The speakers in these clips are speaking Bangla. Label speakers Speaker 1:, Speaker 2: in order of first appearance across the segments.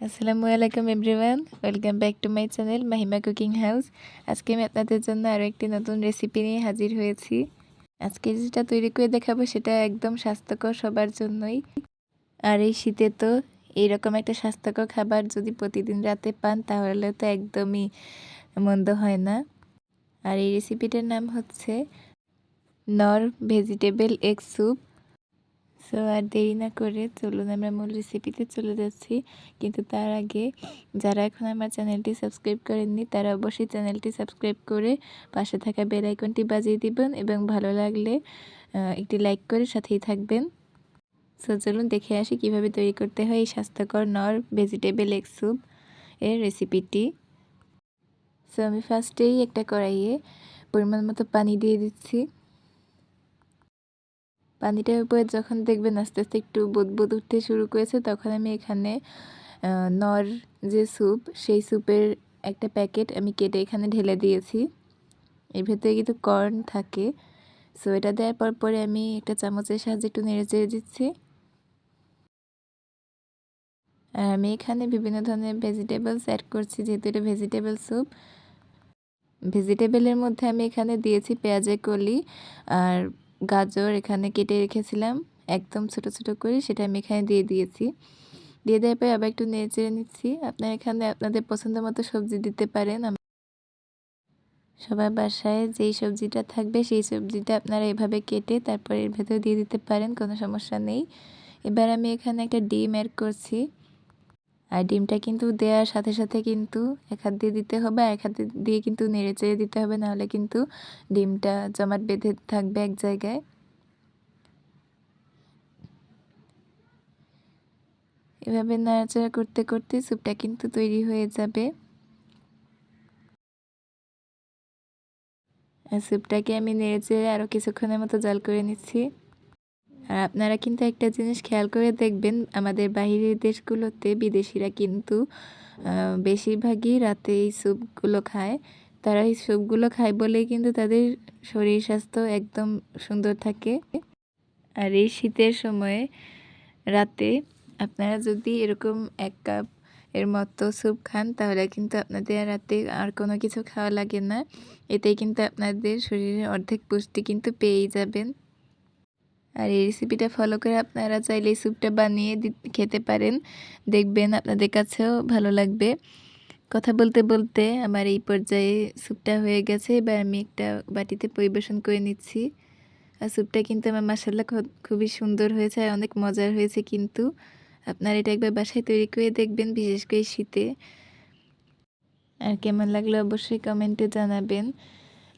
Speaker 1: আসসালামু আলাইকুম everyone welcome back to my channel Mahima cooking house আজকে আমি আপনাদের জন্য আরও একটি নতুন রেসিপি নিয়ে হাজির হয়েছি। আজকে যেটা তৈরি করে দেখাবো, সেটা একদম স্বাস্থ্যকর সবার জন্যই। আর এই শীতে তো এইরকম একটা স্বাস্থ্যকর খাবার যদি প্রতিদিন রাতে পান, তাহলে তো একদমই মন্দ হয় না। আর এই রেসিপিটার নাম হচ্ছে, নর ভেজিটেবল এগ স্যুপ। সো আর দেরি না করে চলুন আমরা মূল রেসিপিতে চলে যাচ্ছি। কিন্তু তার আগে যারা এখন আমার চ্যানেলটি সাবস্ক্রাইব করেননি, তারা অবশ্যই চ্যানেলটি সাবস্ক্রাইব করে পাশে থাকা বেল আইকনটি বাজিয়ে দিবেন এবং ভালো লাগলে একটি লাইক করে সাথেই থাকবেন। সো চলুন দেখে আসি কীভাবে তৈরি করতে হয় এই স্বাস্থ্যকর নর ভেজিটেবল এগ স্যুপ এর রেসিপিটি সো আমি ফার্স্টেই একটা কড়াইয়ে পরিমাণ মতো পানি দিয়ে দিচ্ছি। পানিটার উপরে যখন দেখবেন আস্তে আস্তে একটু বুদবুদ উঠতে শুরু করেছে, তখন আমি এখানে নর যে স্যুপ, সেই স্যুপের একটা প্যাকেট আমি কেটে এখানে ঢেলে দিয়েছি। এর ভেতরে কিন্তু কর্ন থাকে। সো এটা দেওয়ার পর পরে আমি একটা চামচের সাহায্যে একটু নেড়ে চেড়ে দিচ্ছি। আর আমি এখানে বিভিন্ন ধরনের ভেজিটেবলস অ্যাড করছি, যেহেতু এটা ভেজিটেবল স্যুপ ভেজিটেবলের মধ্যে আমি এখানে দিয়েছি পেঁয়াজের কলি আর গাজর এখানে কেটে রেখেছিলাম। একদম ছোট ছোট করে সেটা আমি এখানে দিয়ে দিয়েছি। দিয়ে দেওয়ার পরে আবার একটু নেড়ে নিচ্ছি। আপনার এখানে আপনাদের পছন্দ মতো সবজি দিতে পারেন। সবার বাসায় যেই সবজিটা থাকবে সেই সবজিটা আপনারা এভাবে কেটে তারপর এর ভেতর দিয়ে দিতে পারেন, কোনো সমস্যা নেই। এবার আমি এখানে একটা ডিম অ্যাড করছি। আর ডিমটা কিন্তু দেওয়ার সাথে সাথে কিন্তু এক হাত দিয়ে দিতে হবে এক হাত দিয়ে কিন্তু নেড়ে চেড়ে দিতে হবে, নাহলে কিন্তু ডিমটা জমাট বেঁধে থাকবে এক জায়গায়। এভাবে নাড়াচাড়া করতে করতে স্যুপটা কিন্তু তৈরি হয়ে যাবে। আর স্যুপটাকে আমি নেড়ে চেড়ে আরও কিছুক্ষণের মতো জল করে নিচ্ছি। আর আপনারা কিন্তু একটা জিনিস খেয়াল করে দেখবেন, আমাদের বাহিরের দেশগুলোতে বিদেশিরা কিন্তু বেশিরভাগই রাতে এই স্যুপগুলো খায়। তারা এই স্যুপগুলো খায় বলেই কিন্তু তাদের শরীর স্বাস্থ্য একদম সুন্দর থাকে। আর এই শীতের সময়ে রাতে আপনারা যদি এরকম এক কাপ এর মতো স্যুপ খান, তাহলে কিন্তু আপনাদের রাতে আর কোনো কিছু খাওয়া লাগে না। এতে কিন্তু আপনাদের শরীরের অর্ধেক পুষ্টি কিন্তু পেয়েই যাবেন। আর এই রেসিপিটা ফলো করে আপনারা চাইলে এই স্যুপটা বানিয়ে খেতে পারেন। দেখবেন আপনাদের কাছেও ভালো লাগবে। কথা বলতে বলতে আমার এই পর্যায়ে স্যুপটা হয়ে গেছে। এবার আমি একটা বাটিতে পরিবেশন করে নিচ্ছি। আর স্যুপটা কিন্তু আমার মাসাল্লা খুবই সুন্দর হয়েছে আর অনেক মজার হয়েছে কিন্তু। আপনারা এটা একবার বাসায় তৈরি করে দেখবেন, বিশেষ করে শীতে। আর কেমন লাগল অবশ্যই কমেন্টে জানাবেন।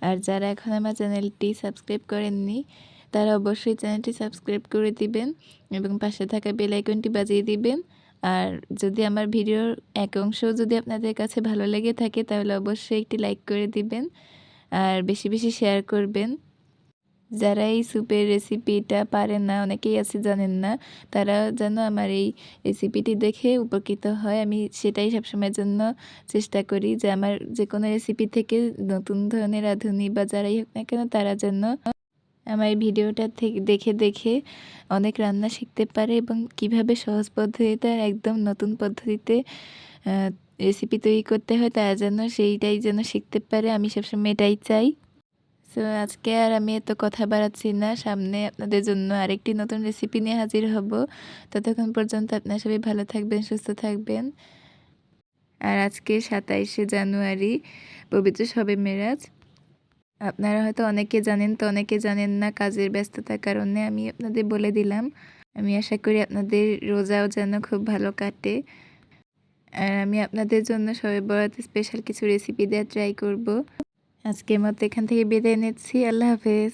Speaker 1: আর যারা এখন আমার চ্যানেলটি সাবস্ক্রাইব করেননি তারা অবশ্যই চ্যানেলটি সাবস্ক্রাইব করে দিবেন এবং পাশে থাকা বেল আইকনটি বাজিয়ে দিবেন। আর যদি আমার ভিডিওর এক অংশ যদি আপনাদের কাছে ভালো লেগে থাকে, তাহলে অবশ্যই একটি লাইক করে দিবেন আর বেশি বেশি শেয়ার করবেন। যারা এই স্যুপের রেসিপিটা পারেন না, অনেকেই আছে জানেন না তারা যেন আমার এই রেসিপিটি দেখে উপকৃত হয়। আমি সেটাই সবসময়ের জন্য চেষ্টা করি যে আমার যে কোনো রেসিপি থেকে নতুন ধরনের আধুনিক বা যারাই হোক না কেন, তারা যেন আমার এই ভিডিওটা থেকে দেখে দেখে অনেক রান্না শিখতে পারে এবং কীভাবে সহজ পদ্ধতিতে একদম নতুন পদ্ধতিতে রেসিপি তৈরি করতে হয় তারা যেন সেইটাই যেন শিখতে পারে। আমি সবসময় এটাই চাই। সো আজকে আর আমি এত কথা বাড়াচ্ছি না। সামনে আপনাদের জন্য আরেকটি নতুন রেসিপি নিয়ে হাজির হব। ততক্ষণ পর্যন্ত আপনার সবাই ভালো থাকবেন, সুস্থ থাকবেন। আর আজকে সাতাইশে জানুয়ারি, পবিত্র সবে মেরাজ। আপনারা হয়তো অনেকে জানেন তো অনেকে জানেন না কাজের ব্যস্ততার কারণে আমি আপনাদের বলে দিলাম। আমি আশা করি আপনাদের রোজাও যেন খুব ভালো কাটে। আর আমি আপনাদের জন্য সবাই বরাতে স্পেশাল কিছু রেসিপি দেওয়ার ট্রাই করব। আজকে মতো এখান থেকে বিদায় নিচ্ছি। আল্লাহ হাফেজ।